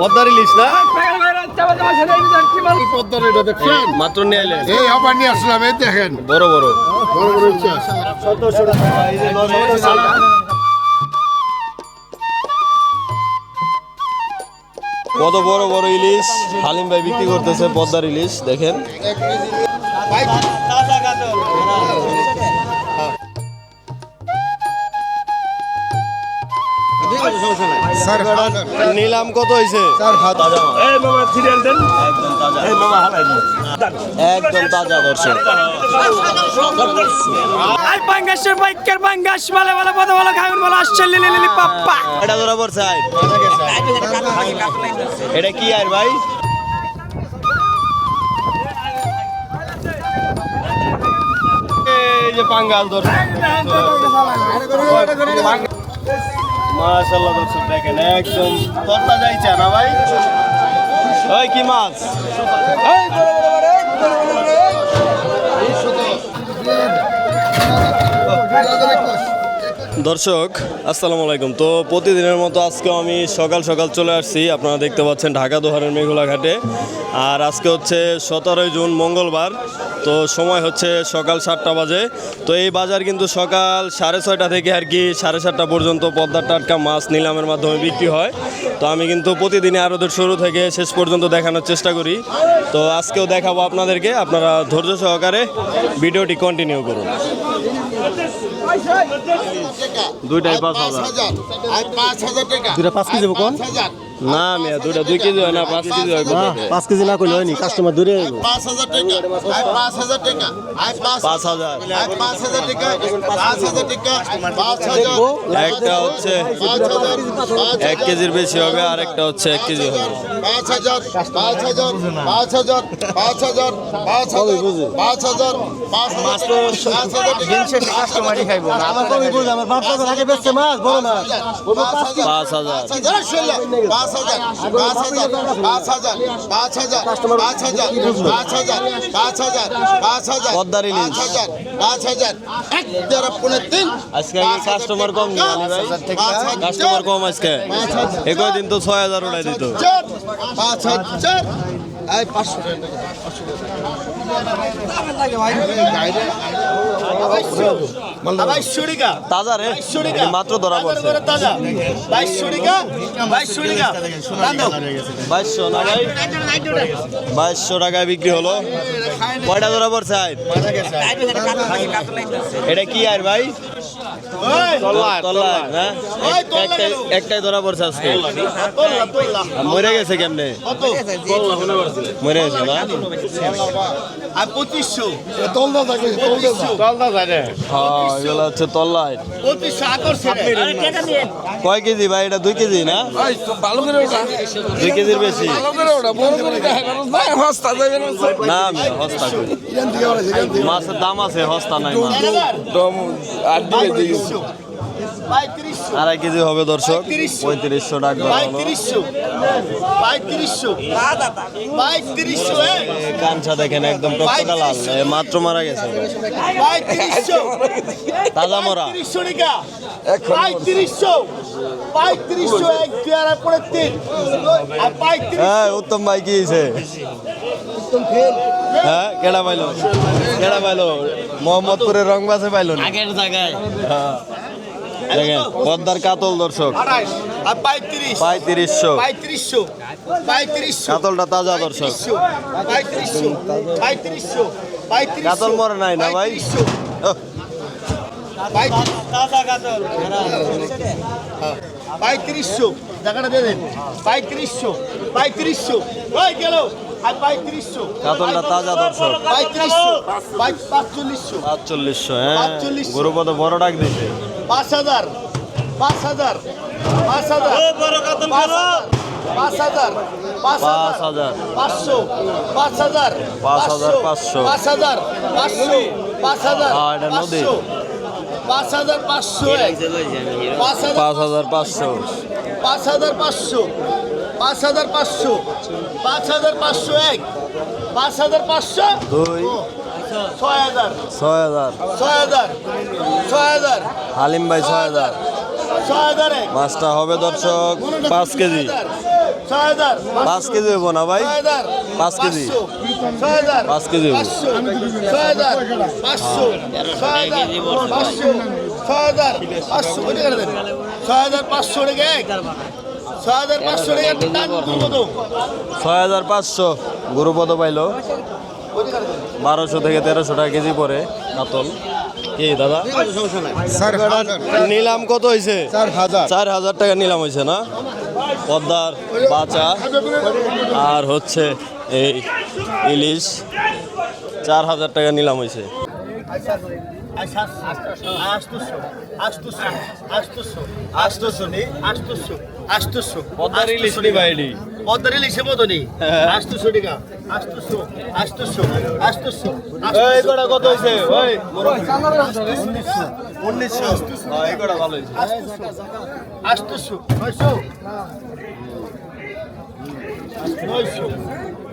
পদ্মার ইলিশ না? হ্যাঁ, মাত্র নিয়ে বড় বড়। কত বড় বড় ইলিশ হালিম ভাই বিক্রি করতেছে পদ্মার ইলিশ দেখেন। সমস্যা স্যার নিলাম কত হয়েছে এই মামা সিরিয়াল দেন। এই মামা হালাই একদম তাজা দর্শক। আর পাঙ্গাসের বাইকের পাঙ্গাস মালে মালে পদে মালে খাগুন মালে আসছে লিলি লিলি পাপ্পা। এটা ধরা পড়ছে এটা কি আর ভাই? এই যে পাঙ্গাল দর্শক। মাশাআল্লাহ দর্শক দেখেন একদম যাইছে না ভাই? ওই কি মাছ? দর্শক আসসালামু আলাইকুম। তো প্রতিদিনের মতো আজকে আমি সকাল সকাল চলে আসছি। আপনারা দেখতে পাচ্ছেন ঢাকা দোহারের মেঘলা ঘাটে। আর আজকে হচ্ছে সতেরোই জুন মঙ্গলবার। তো সময় হচ্ছে সকাল সাতটা বাজে। তো এই বাজার কিন্তু সকাল সাড়ে ছয়টা থেকে আর কি সাড়ে সাতটা পর্যন্ত পদ্মার টাটকা মাছ নিলামের মাধ্যমে বিক্রি হয়। তো আমি কিন্তু প্রতিদিনই আরোদের শুরু থেকে শেষ পর্যন্ত দেখানোর চেষ্টা করি। তো আজকেও দেখাবো আপনাদেরকে আপনারা ধৈর্য সহকারে ভিডিওটি কন্টিনিউ করুন। দুইটাই পাঁচ হাজার। দুটা পাঁচ কেজি কোন হাজার। না মিয়া দুটা দুই কেজি হয় না পাঁচ কেজি হয় না পাঁচ কেজি না করলে হয়নি কাস্টমার দূরে পাঁচ হাজার টাকা পাঁচ হাজার। টাকা আই পাঁচ হাজার আই পাঁচ হাজার টাকা পাঁচ হাজার টাকা পাঁচ হাজার একটা হচ্ছে এক কেজির বেশি হবে আর একটা হচ্ছে এক কেজি হবে। পাঁচ হাজার পাঁচ হাজার পাঁচ হাজার পাঁচ হাজার পাঁচ হাজার পাঁচ হাজার পাঁচ হাজার দিন শেষ কাস্টমারই খাইব না আমার কবি বুঝ আমার পাঁচ হাজার আগে বেচছে মাছ বড় মাছ। পাঁচ হাজার। পাঁচ হাজার। পাঁচ হাজার পাঁচ হাজার পাঁচ হাজার পাঁচ হাজার পাঁচ হাজার পাঁচ হাজার পাঁচ হাজার পদ্মার ইলিশ। পাঁচ হাজার পাঁচ হাজার এক দেড় পনেরো তিন আজকে কাস্টমার কম কাস্টমার কম আজকে একই দিন তো ছয় হাজার উঠাই দিত পাঁচ হাজার এই পাঁচশো টাকা তাজা রে। মাত্র ধরা পড়ছে। বাইশশো টাকা বাইশশো টাকা বাইশশো না ভাই বাইশশো টাকায়। বিক্রি হলো। কয়টা ধরা পড়ছে এটা কি আর ভাই? এক- একটাই- একটাই ধরা পড়ছে আজকে। মরে গেছে কেমনে? মরে গেছে না? আর পঁচিশশো। হ্যাঁ এগুলো হচ্ছে আকর্ষণ কয় কেজি ভাই? এটা দুই কেজি না? দুই কেজির বেশি। না আমি হস্তা করি মাছের দাম আছে হস্তা নাই মাছ। পঁয়ত্রিশশো আড়াই কেজি হবে দর্শক। পঁয়ত্রিশশো। টাকা কাঞ্চা দেখেন একদম টকটা লাল মাত্র মারা গেছে। তাজা মরা। হ্যাঁ উত্তম ভাই কি হ্যাঁ কেডা পাইলো? কেডা পাইলো? মোহাম্মদপুরের রংবাসে পাইলো আগের জায়গায়। হ্যাঁ। দেখেন পদ্মার কাতল দর্শক। পঁয়ত্রিশশো। কাতলটা তাজা দর্শক। কাতল মরে নাই না ভাই? পঁয়ত্রিশশো। টাকাটা দিয়ে দেন। পঁয়ত্রিশশো। পঁয়ত্রিশশো। ওই গেল। আর পঁয়ত্রিশশো। কাতলটা তাজা দর্শক। পঁয়ত্রিশশো। পাঁচ- পাঁচচল্লিশশো। পাঁচচল্লিশশো হ্যাঁ। বড় ডাক দিছে পাঁচ হাজার পাঁচ হাজার পাঁচ হাজার পাঁচ হাজার পাঁচ হাজার পাঁচ পাঁচ হাজার হাজার পাঁচশো পাঁচ হাজার পাঁচ হাজার পাঁচশো। পাঁচ হাজার পাঁচশো পাঁচ হাজার হ্যাঁ, পাঁচশো পাঁচ হাজার পাঁচশো এক। পাঁচ হাজার পাঁচ হাজার পাঁচশো পাঁচ হাজার পাঁচশো পাঁচ হাজার পাঁচশো পাঁচ হাজার পাঁচশো এক পাঁচ হাজার পাঁচশো দুই ছয় ছয় ছয় ছয় হালিম ভাই ছয় হাজার ছয় মাছটা হবে দর্শক পাঁচ কেজি পাঁচ কেজি হইব না ভাই পাঁচ কেজি পাঁচ কেজি হইব ছয় হাজার পাঁচশো গুরুপদ পাইল বারোশো থেকে তেরোশো টাকা কেজি পরে কাতল। কি দাদা? নিলাম কত হয়েছে চার হাজার। চার হাজার টাকা নিলাম হয়েছে না? পদ্মার বাচা। আর হচ্ছে এই ইলিশ। চার হাজার টাকা নিলাম হয়েছে হ্যাঁ। কত হয়েছে উনিশশো হ্যাঁ, কটা ভালো হয়েছে আষ্টশো নয়শো নয়শো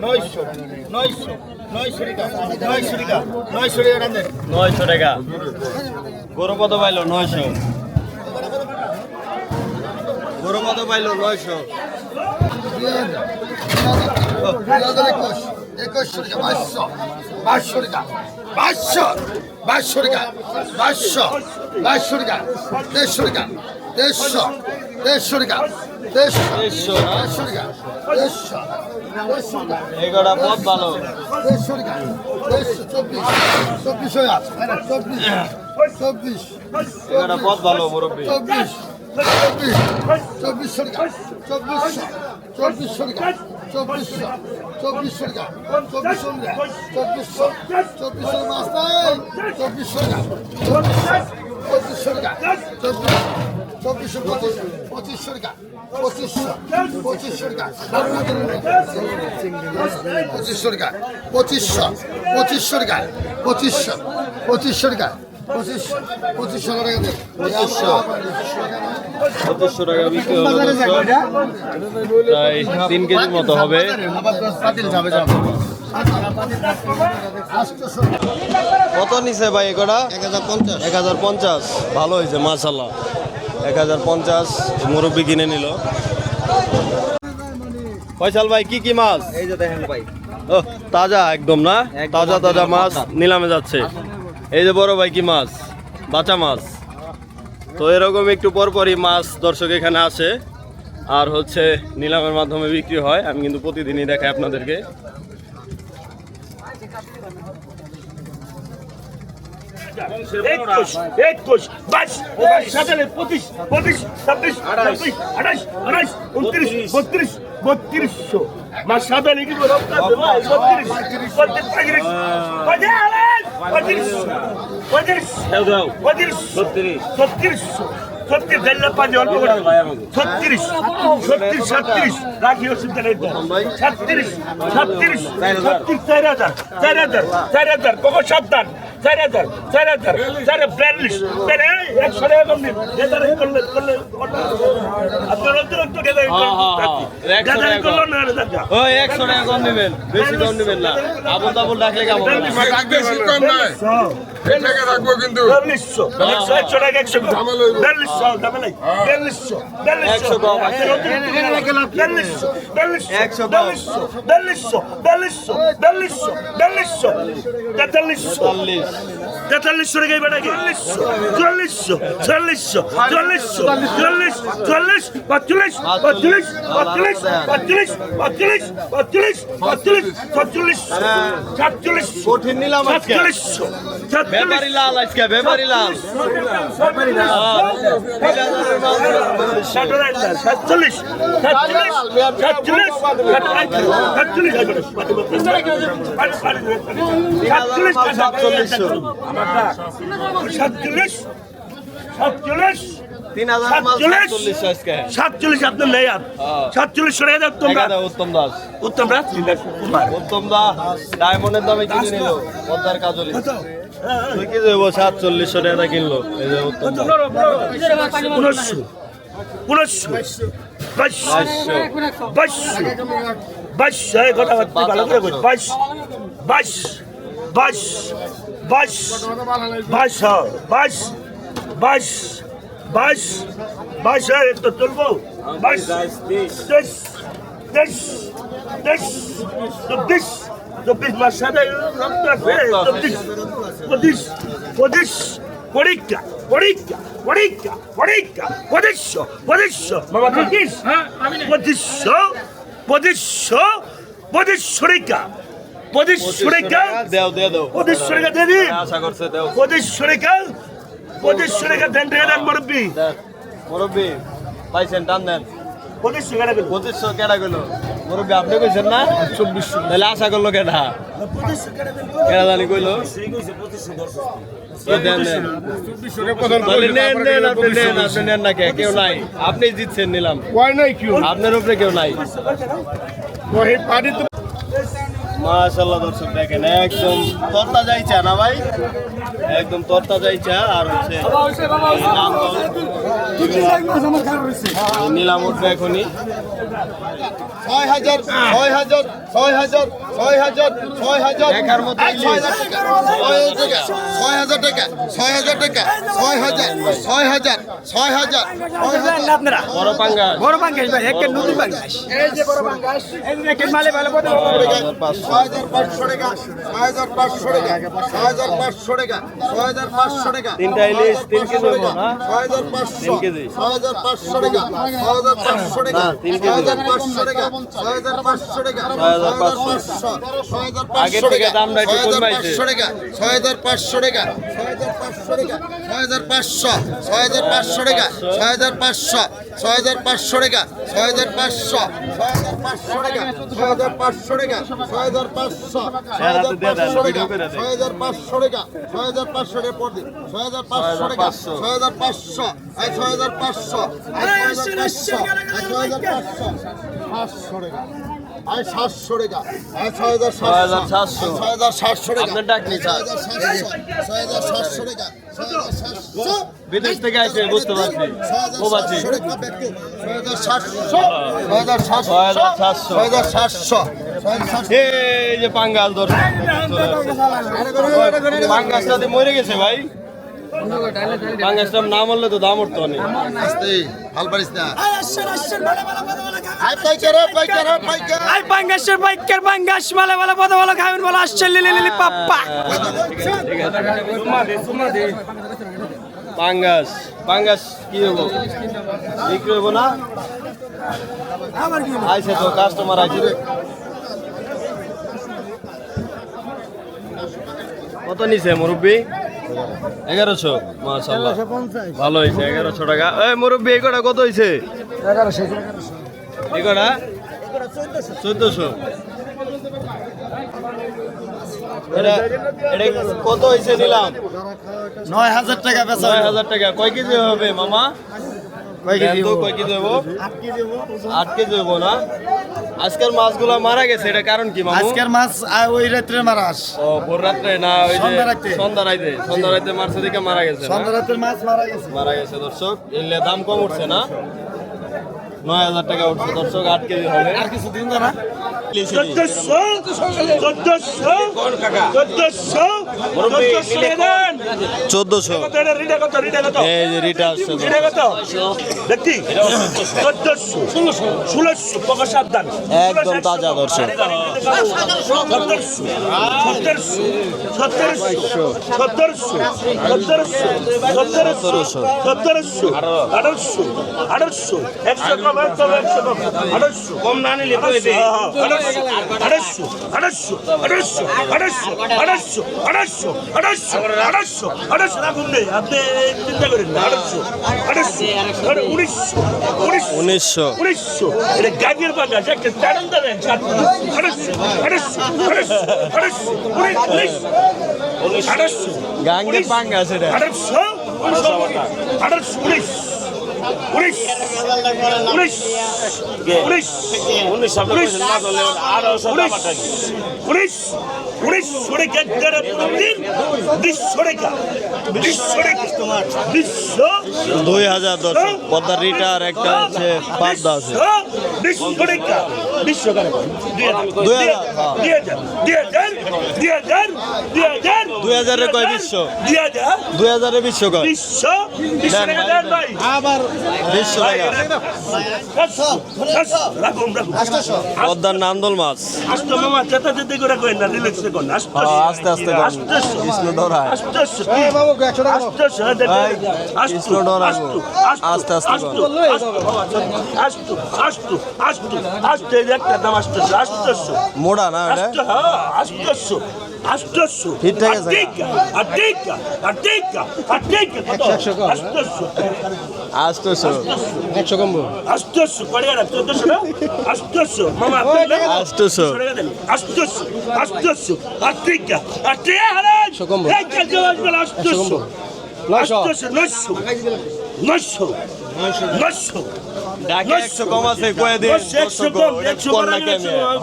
নয়শো নয়শো নয়শো টাকা নয়শো টাকা রান্ধেন নয়শো টাকা। গরুপদ পাইলো? নয়শো। গরুপদ পাইলো? নয়শো। একুশশো টাকা বাইশশো বাইশশো টাকা বাইশশো বাইশশো টাকা বাইশশো বাইশশো টাকা দেড়শো টাকা দেড়শো দেড়শো টাকা দেড়শো দেড়শো দেড়শো টাকা দেড়শো কটা পদ ভালো চব্বিশ চব্বিশ হয়ে চব্বিশ চব্বিশ কটা পদ ভালো মুরব্বী চব্বিশ চব্বিশ চব্বিশশো টাকা চব্বিশশো চব্বিশশো টাকা চব্বিশশো চব্বিশশো টাকা চব্বিশশো টাকা চব্বিশশো চব্বিশশো মাস নাই চব্বিশশো টাকা পঁচিশশো টাকা চব্বিশ চব্বিশশো পঁচিশ পঁচিশশো টাকা পঁচিশশো পঁচিশশো টাকা পঁচিশশো পঁচিশশো টাকা পঁচিশশো টাকা পঁচিশশো পঁচিশশো টাকা পঁচিশশো। পঁচিশশো টাকা বিক্রি হলো প্রায় তিন কেজি মতো হবে। কত নিছে ভাই এগোটা? এক হাজার পঞ্চাশ। এক হাজার পঞ্চাশ। ভালো হয়েছে মাশাল্লাহ এক হাজার পঞ্চাশ মুরব্বী কিনে নিল। ফয়সাল ভাই কি কি মাছ? এই যে দেখেন ভাই। ও তাজা একদম না? তাজা তাজা মাছ নিলামে যাচ্ছে। এই যে বড় ভাই কি মাছ? বাঁচা মাছ। তো এরকম একটু পরপরই মাছ দর্শক এখানে আসে। আর হচ্ছে নিলামের মাধ্যমে বিক্রি হয়। আমি কিন্তু প্রতিদিনই দেখাই আপনাদেরকে। একুশ একুশ বাইশ সাতাশ পঁচিশ পঁচিশ ছাব্বিশ ছাব্বিশ আঠাশ আঠাশ উনত্রিশ বত্রিশ বত্রিশশো। মাস সাদা লিখি বত্রিশ বত্রিশ পঁয়ত্রিশ পঁয়ত্রিশ পঁয়ত্রিশ পঁয়ত্রিশ ছত্রিশ। ছত্রিশশো ছত্রিশ দেড় লাখ পাঁচ অল্প করে ছত্রিশ ছত্রিশ সাতত্রিশ রাখি অসুবিধা নেই সাতত্রিশ সাতত্রিশ ছত্রিশ চার হাজার চার হাজার চার হাজার কখন সাবধান। চার হাজার চার হাজার চার বিয়াল্লিশ। একশো টাকা কম দিন গেদারি করলে করলে আপনার অতিরিক্ত গেদারি হ্যাঁ, হ্যাঁ, হ্যাঁ। একশো গেদারি করল না রে দাদা ওই একশো টাকা কম নেবেন। বেশি কম নেবেন না। আবল তাবল ডাকলে কেমন? বেশি কম নয় এটাকে রাখব কিন্তু। বিয়াল্লিশশো একশো টাকা একশো বিয়াল্লিশশো একশো কম। বিয়াল্লিশশো বিয়াল্লিশশো বিয়াল্লিশশো বিয়াল্লিশশো বিয়াল্লিশশো তেতাল্লিশশো। চল্লিশ তেতাল্লিশশো টাকা এবার নাকি চুয়াল্লিশশো চুয়াল্লিশশো চুয়াল্লিশশো চুয়াল্লিশ চুয়াল্লিশ পঁয়তাল্লিশ পঁয়তাল্লিশ পঁয়তাল্লিশ পঁয়তাল্লিশ পঁয়তাল্লিশ পঁয়তাল্লিশ পঁয়তাল্লিশ ছচল্লিশ সাতচল্লিশ কঠিন নিলাম সাতচল্লিশশো ব্যাপারি লাল আজকে ব্যাপারি লাল সাতচল্লিশ সাতচল্লিশ সাতচল্লিশ সাতচল্লিশ? আপনার নেই আর। হ্যাঁ। সাতচল্লিশ সরে যাও এক তোমরা উত্তম দাস। উত্তম কুমার উত্তম দা ডায়মন্ডের দামে কিনে নিল পদ্মার কাজলি। কি দেবো সাতচল্লিশশো টাকা কিনলো? এই যে উত্তম উনিশশো উনিশশো বাইশশো বাইশশো বাইশশো। এই কথা ভালো করে বল। বাইশ বাইশ বাইশ বাইশ বাইশ হ্যাঁ, বাইশ বাইশ বাইশ বাইশ তো তুলবো। বাইশ তেইশ তেইশ তেইশ চব্বিশ চব্বিশ মাস সাথে রক্ত আছে চব্বিশ পঁচিশ পঁচিশ পরীক্ষা পরীক্ষা পরীক্ষা পরীক্ষা পঁচিশশো পঁচিশশো মামা চব্বিশ পঁচিশশো পঁচিশশো পঁচিশশো রেখা। পঁচিশশো রেখা দেও দিয়ে দাও। পঁচিশশো রেখা পঁচিশশো দেন রেখা দেন মুরব্বী। মুরব্বী পাইছেন টান দেন। পঁচিশশো টাকা দিল পঁচিশশো কেটা গেল মুরব্বী আপনি কইছেন না? চব্বিশশো তাহলে আশা করল কেটা কেটা জানি কইলো? দেন দেন। তাহলে নেন নেন আপনি নেন আপনি নেন না কে কেউ নাই। আপনি জিতছেন নিলাম। নাই কিউ? আপনার উপরে কেউ নাই। ওই পানি তো মাশাল্লাহ দর্শক দেখেন একদম তরতা যাইছা না ভাই? একদম তরতাজাই যাইছে আর হচ্ছে নিলাম উঠবে এখনই ছয় হাজার ছয় হাজার ছয় হাজার ছয় হাজার ছয় হাজার দেখার মতো ছয় হাজার টাকা ছয় হাজার টাকা ছয় হাজার ছয় হাজার ছয় হাজার ছয় হাজার আপনারা বড় পাঙ্গা বড় বাঙ্গাস ভাই একটা নতুন বাঙ্গাস এই যে বড় বাঙ্গাস মালে ভালো বড় ছয় হাজার পাঁচশো টাকা ছয় হাজার পাঁচশো টাকা ছয় হাজার পাঁচশো টাকা ছয় হাজার পাঁচশো টাকা তিনটা ইলিশ তিন না ছয় হাজার পাঁচশো কেজি। ছয় হাজার পাঁচশো টাকা ছয় হাজার পাঁচশো টাকা ছয় হাজার পাঁচশো টাকা ছয় হাজার পাঁচশো টাকা ছয় হাজার পাঁচশো। ছয় হাজার পাঁচশো টাকা ছয় হাজার পাঁচশো টাকা ছয় হাজার পাঁচশো টাকা ছয় হাজার পাঁচশো টাকা ছয় হাজার পাঁচশো ছয় হাজার পাঁচশো টাকা ছয় হাজার পাঁচশো ছয় হাজার পাঁচশো টাকা ছয় হাজার পাঁচশো ছয় হাজার পাঁচশো টাকা ছয় হাজার পাঁচশো টাকা ছয় হাজার পাঁচশো ছয় হাজার পাঁচশো টাকা ছয় হাজার পাঁচশো টাকা ছয় হাজার পাঁচশো টাকা ছয় হাজার পাঁচশো টাকা ছয় হাজার পাঁচশো ছয় হাজার পাঁচশো হাজার পাঁচশো টাকা আয় সাতশো টাকা আয় হাজার সাতশো ছয় হাজার সাতশো টাকা সাতশো টাকা বিদেশ থেকে আসে বুঝতে পারছি খুব আছি এই যে পাঙ্গাল মরে গেছে ভাই পাঙ্গাসটার নাম হলে তো দাম উঠতো অনেক। আস্তে হাল পারিস না আই বাইকের মালে বলে বলে খাবেন বলে আসছে লিলি লিলি পাপ্পা। পাঙ্গাস পাঙ্গাস কি হব বিক্রি হব না? আইসে তো কাস্টমার আইছে। কত নিছে মুরব্বী? এগারোশো মাশাল্লাহ ভালো হয়েছে এগারোশো টাকা। এই মুরব্বী এই কটা কত হয়েছে? এই কটা? চোদ্দশো। কত হয়েছে নিলাম? নয় হাজার টাকা। নয় হাজার টাকা। কয় কেজি হবে মামা? কয় কেজি আট কেজি না? আজকের মাছগুলো মারা গেছে এটা কারণ কি মামু? আজকের মাছ ওই রাত্রে মারাস ও ভোর রাত্রে না ওই যে সন্ধ্যা রাতে। সন্ধ্যা রাইতে সন্ধ্যা রাইতে দিকে মারা গেছে সন্ধ্যা রাতের মাছ মারা গেছে। মারা গেছে দর্শক। এলে দাম কম উঠছে না? নয় হাজার টাকা উঠছে দর্শক আট কেজি হবে। আর কিছু দিন না চোদ্দশো এই যে রিটা আসছে। দেখি। চোদ্দশো। ষোলোশো। পকা সাবধান। একদম তাজা দর্শক। কম না নিলে আড়াইশো আড়াইশো আড়াইশো আড়াইশো আড়াইশো রাখুন নেই আপনি চিন্তা করেন না আড়াইশো আড়াইশো উনিশশো উনিশশো উনিশশো। এটা গাগের বাগাস একটা চারন্দা দেন আড়াইশো উনিশশো গাঙ্গের বাঙ্গা সেটা আড়াইশো আড়াইশো উনিশ উনিশ উনিশ উনিশ উনিশ উনিশ উনিশ উনিশ রেখা যারা প্রতিদিন। বিশ্ব রেখা বিশ্ব রেখা বিশ্ব দুই হাজার দর্শক পদ্মার রিটার একটা হচ্ছে আছে। বিশ্ব রেখা বিশ্ব কারে দুই হাজার। দুই হাজার দুই হাজার। দুই হাজার। দুই হাজার। দুই হাজারে। কয় বিশ্ব? দুই হাজার। দুই হাজারে আবার আস্তে আস্তে আস্তে আস্তে মোড়া না আষ্টশো আছে আসতেছো একশো কমবো। আসতেছো কড়িয়াটা চোদ্দশো না? আসতেছো মামা আসতেছো আসতেছো আসতেছো আট্রিকা আট্রিয়া হারে একশো কমবো। আসতেছো নয়শো। নয়শো নয়শো নয়শো। ঢাকা একশো কম আছে দিন। একশো কম একশো কম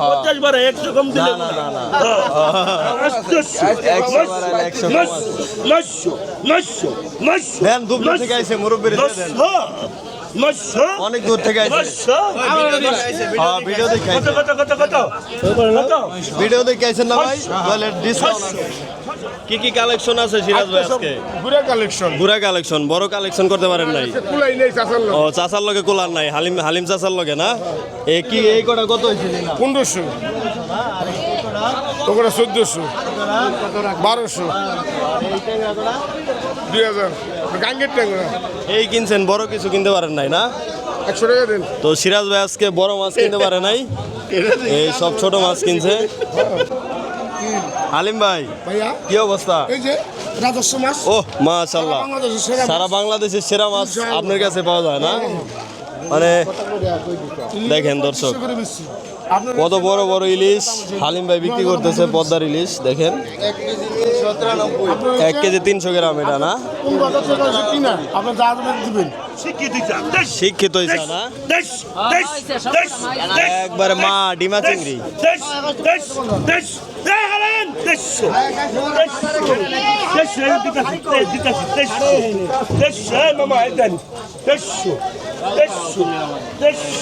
পঞ্চাশ একশো কম দিলে না না না। নশো নশো নশো নশো দেন অনেক দূর থেকে আইছে। হ্যাঁ ভিডিও দেখে কত, কত, কত, কত? কত? ভিডিও দেখে আইছেন না ভাই? তাহলে ডিসকাউন্ট কি কি কালেকশন আছে সিরাজ ভাই আজকে ঘুরে কালেকশন গুড়া কালেকশন বড় কালেকশন করতে পারেন নাই। কুলাই নেই চাষার লোক ও চাচার লগে কোলার নাই। হালিম হালিম চাচার লগে না? এ কি এই কটা কত হয়েছিল পনেরোশো। ওখানে চোদ্দশো বারোশো। দুই হাজার। গাঙ্গের ট্যাংরা এই কিনছেন বড় কিছু কিনতে পারেন নাই না? একশো টাকা দেন। তো সিরাজ ভাই আজকে বড় মাছ কিনতে পারে নাই? এই সব ছোট মাছ কিনছে। হালিম ভাই ভাইয়া কি অবস্থা? এই যে রাজস্ব মাছ। ও মাশাল্লাহ। সেরা বাংলাদেশের সেরা মাছ। আপনার কাছে পাওয়া যায় না? মানে দেখেন দর্শক। কত বড় বড় ইলিশ হালিম ভাই বিক্রি করতেছে পদ্মার ইলিশ দেখেন এক কেজি তিনশো গ্রাম এটা না শিক্ষিত একবার মা ডিমা চিংড়ি দেশ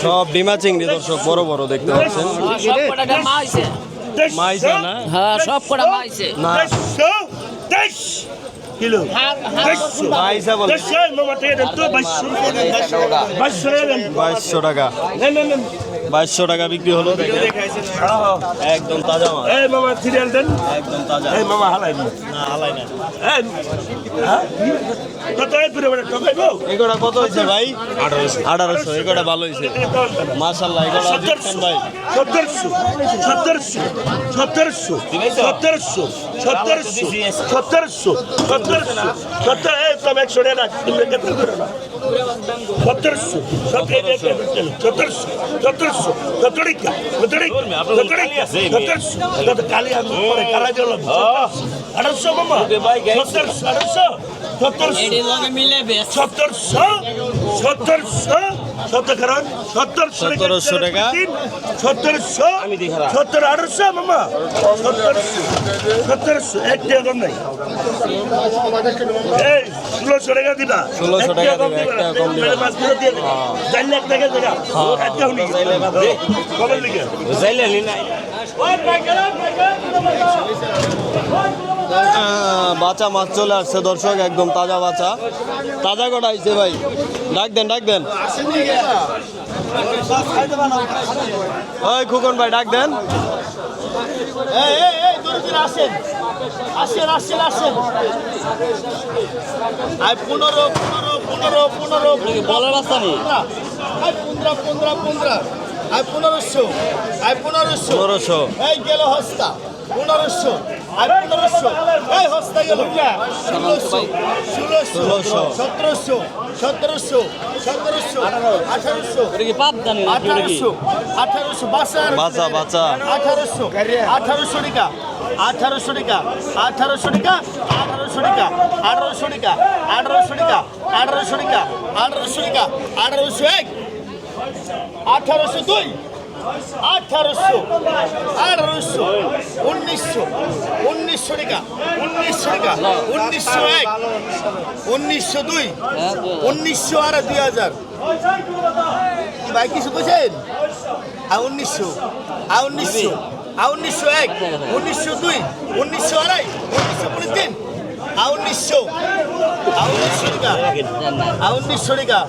সব বিমা চিংড়ি দর্শক বড় বড় দেখতে পাচ্ছেন। বাইশশো টাকা। বাইশশো টাকা বিক্রি হলো। একদম তাজা এই মামা সিরিয়াল দেন। একদম তাজা। এই মামা হালাই না হালাই না। এগোটা কত হয়েছে ভাই? আঠারোশো। এগোটা ভালো হয়েছে মার্শাল্লাহ এগোটা ভাই। সতেরোশো সতেরোশো সতেরোশো সতেরোশো সতেরোশো সতেরোশো সতেরোশো সতেরো তবে একশো টাকা সতেরোশো সতেরোশো সতেরোশো সতেরিকা সতেরিকা সতেরিকা সতেরোশো কালি আমি আঠারোশো মামা? সতেরোশো আঠারোশো? সতেরোশো টাকা। সতেরোশো সত্তর আঠারোশো মামা। সতেরোশো সতেরোশো এক টাকা কম নাই। এই ষোলোশো টাকা দিবা। ষোলোশো টাকা দিবা একটা কম দিবা। পাঁচ কিলো দিয়ে দিবা। চার লাখ টাকা দিবা হ্যাঁ। কবে লিখে চাইলে নাই বাচ্চা মাছ চলে আসছে দর্শক একদম তাজা বাচ্চা তাজা কটা আইছে ভাই? ডাক দেন ডাক দেন। ওই খুকন ভাই ডাক দেন। এই এই এই দূরবীর আসেন। আসেন আসেন আসেন। আই পনেরো পনেরো পনেরো পনেরো। বলার রাস্তা নেই। পনেরো পনেরো পনেরো। আই পনেরোশো আই পনেরোশো। পনেরোশো। এই গেল হস্তা পনেরোশো আই পনেরোশো। এই হস্তা গেল। ষোলোশো ষোলোশো। সতেরোশো সতেরোশো সতেরোশো আঠারোশো আঠারোশো আঠারোশো বাসার বাচ্চা বাচ্চা আঠারোশো আঠারোশো টাকা আঠারোশো টাকা আঠারোশো টাকা আঠারোশো টাকা আঠারোশো টাকা আঠারোশো টাকা আঠারোশো টাকা আঠারোশো টাকা আঠারোশো এক। আঠারোশো দুই, আঠারোশো আঠারোশো, উনিশশো উনিশশো টাকা উনিশশো টাকা, উনিশশো এক, উনিশশো দুই, উনিশশো আর দুই হাজার। ভাই কিছু বুঝেন আর উনিশশো আর উনিশশো আর উনিশশো এক, উনিশশো দুই, উনিশশো আড়াই, উনিশশো কুড়ি তিন, আর উনিশশো আর উনিশশো টাকা, আর উনিশশো টাকা।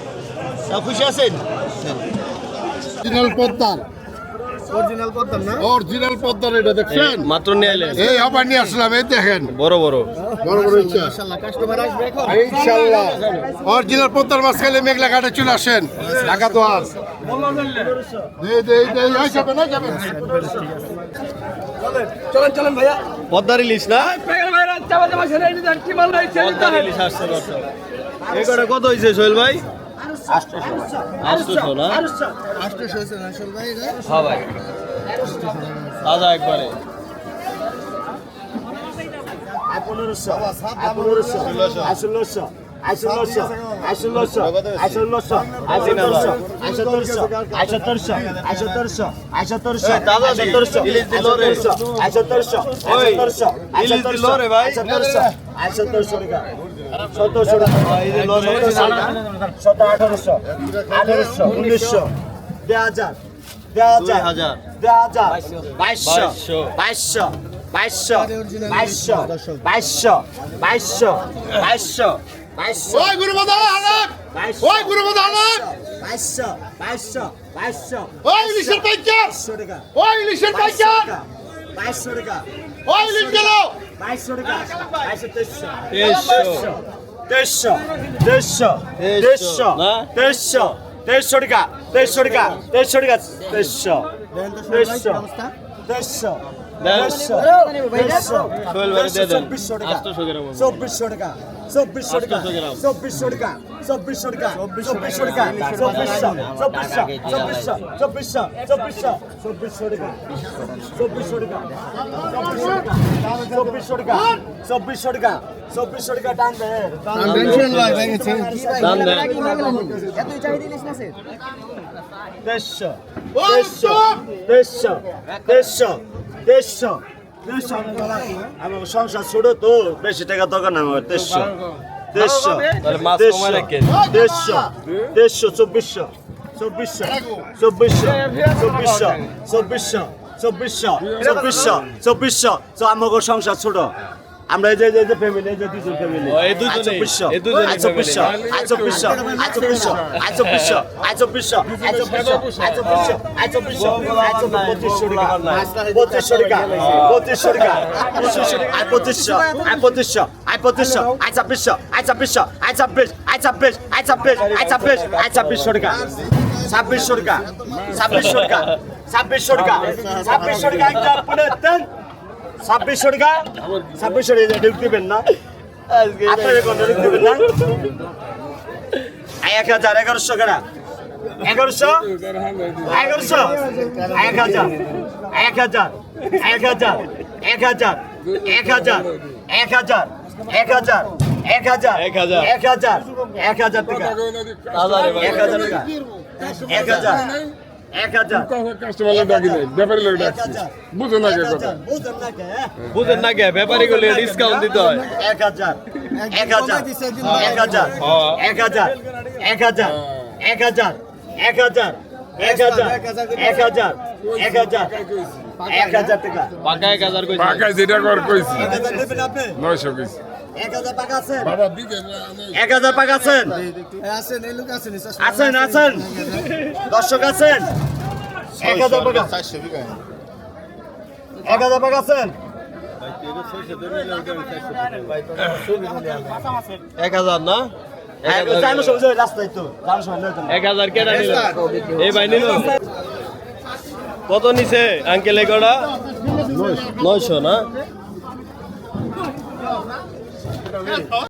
খুশি আছেন? অরিজিনাল পদ্মার। অরিজিনাল করতাম না? অরিজিনাল পদ্মার এটা দেখছেন? মাত্র নিয়ে এলেন। এই আবার নিয়ে আসলাম এই দেখেন। বড় বড়। বড় বড় ইচ্ছা কাস্টমার আসবে এখন। ইনশাল্লাহ অরিজিনাল পদ্মার মাছ খেলে মেঘলা ঘাটে চলে আসেন ঢাকা তো আর দে দে দে এই যাবে না যাবে চলেন চলেন ভাইয়া। পদ্মার ইলিশ না? ভাইরা চাবা চাবা সেরে কি মাল কটা কত হয়েছে সোহেল ভাই? আটশোশো না হ্যাঁ ভাই তাজা একবারে পনেরোশো পনেরোশো ষোলোশো ষোলোশো ষোলোশো সতেরোশো সতেরোশো সতেরোশো সতেরোশো সতেরোশো দাদা দি, সতেরোশো ইলিশ দিলো রে। সতেরোশো সতেরো আঠারোশো আঠারোশো উনিশশো দেড় হাজার দেড় হাজার। দেড় হাজার বাইশশো বাইশশো। বাইশশো বাইশশো বাইশশো বাইশশো বাইশশো বাইশশো ওই গুরু বাইশশো বাইশশো বাইশশো ওই ইলিশের পাইকার টাকা ওই ইলিশের পাইকার বাইশশো টাকা ওই ইলিশ গেল বাইশশো টাকা বাইশশো তেইশশো তেইশশো। তেইশশো তেইশশো না? তেইশশো তেইশশো টাকা তেইশশো টাকা তেইশশো টাকা তেইশশো তেইশশো তেইশশো দেন। দেন চব্বিশশো টাকা। চব্বিশশো টাকা। চব্বিশশো টাকা। চব্বিশশো টাকা। চব্বিশশো টাকা। চব্বিশশো টাকা। চব্বিশশো। চব্বিশশো। চব্বিশশো। চব্বিশশো। চব্বিশশো। টাকা। চব্বিশশো টাকা। চব্বিশশো টাকা। চব্বিশশো টাকা। চব্বিশশো টাকা টান দে। দাম দেন দেড়শো দেড়শো দেড়শো দেড়শো দেড়শো। চব্বিশ আমার সংসার ছোট তো বেশি টাকা দরকার না আমার দেড়শো। দেড়শো। দেড়শো। দেড়শো। চব্বিশশো। চব্বিশশো। চব্বিশশো। চব্বিশশো। চব্বিশশো। চব্বিশশো। চব্বিশশো। চব্বিশশো। আমাকে সংসার ছোট। আমরা এই যে এই যে ফ্যামিলি এই যে দুজন ফ্যামিলি ও, এই চব্বিশশো এই দুজনেই আজ চব্বিশশো আজ চব্বিশশো আজ চব্বিশশো আজ চব্বিশশো আজ চব্বিশশো আজ চব্বিশশো আজ চব্বিশশো আজ চব্বিশশো পঁচিশশো টাকা পঁচিশশো টাকা পঁচিশশো টাকা পঁচিশশো টাকা পঁচিশশো আয় পঁচিশশো আয় পঁচিশশো টাকা ছাব্বিশশো টাকা ছাব্বিশশো টাকা ছাব্বিশশো টাকা ছাব্বিশশো টাকা একটা আপনি দেন ছাব্বিশশো টাকা ছাব্বিশশো টাকা ঢুক দিবেন না আপনার কোনো ঢুক দিবেন না এক হাজার এগারোশো টাকা এগারোশো এগারোশো এক হাজার এক হাজার এক হাজার এক হাজার এক হাজার এক হাজার এক হাজার এক হাজার এক হাজার। এক হাজার এক হাজার টাকা এক হাজার টাকা এক হাজার এক হাজার। কাস্টমার ডাকি নাই ব্যাপারী লোক এক ডাকছি হাজার। না কে এক কথা। হাজার বুঝলেন না কে? বুঝেন না কে ব্যাপারী গুলো ডিসকাউন্ট দিতে হয়। এক হাজার। এক হাজার। এক হাজার। এক হাজার। এক হাজার। এক হাজার। এক হাজার। এক হাজার। এক হাজার এক হাজার। এক হাজার। টাকা পাকা এক হাজার কইছে। যেটা কর কইছি। এক হাজার দেবেন আপনি? নয়শো কইছি। এক হাজার টাকা আছেন? এক হাজার টাকা আছেন? আছেন আছেন দর্শক আছেন? এক হাজার টাকা। এক হাজার টাকা আছেন? এক হাজার না? হ্যাঁ, কত নিছে আঙ্কেল এগোটা নয়শো না? হবে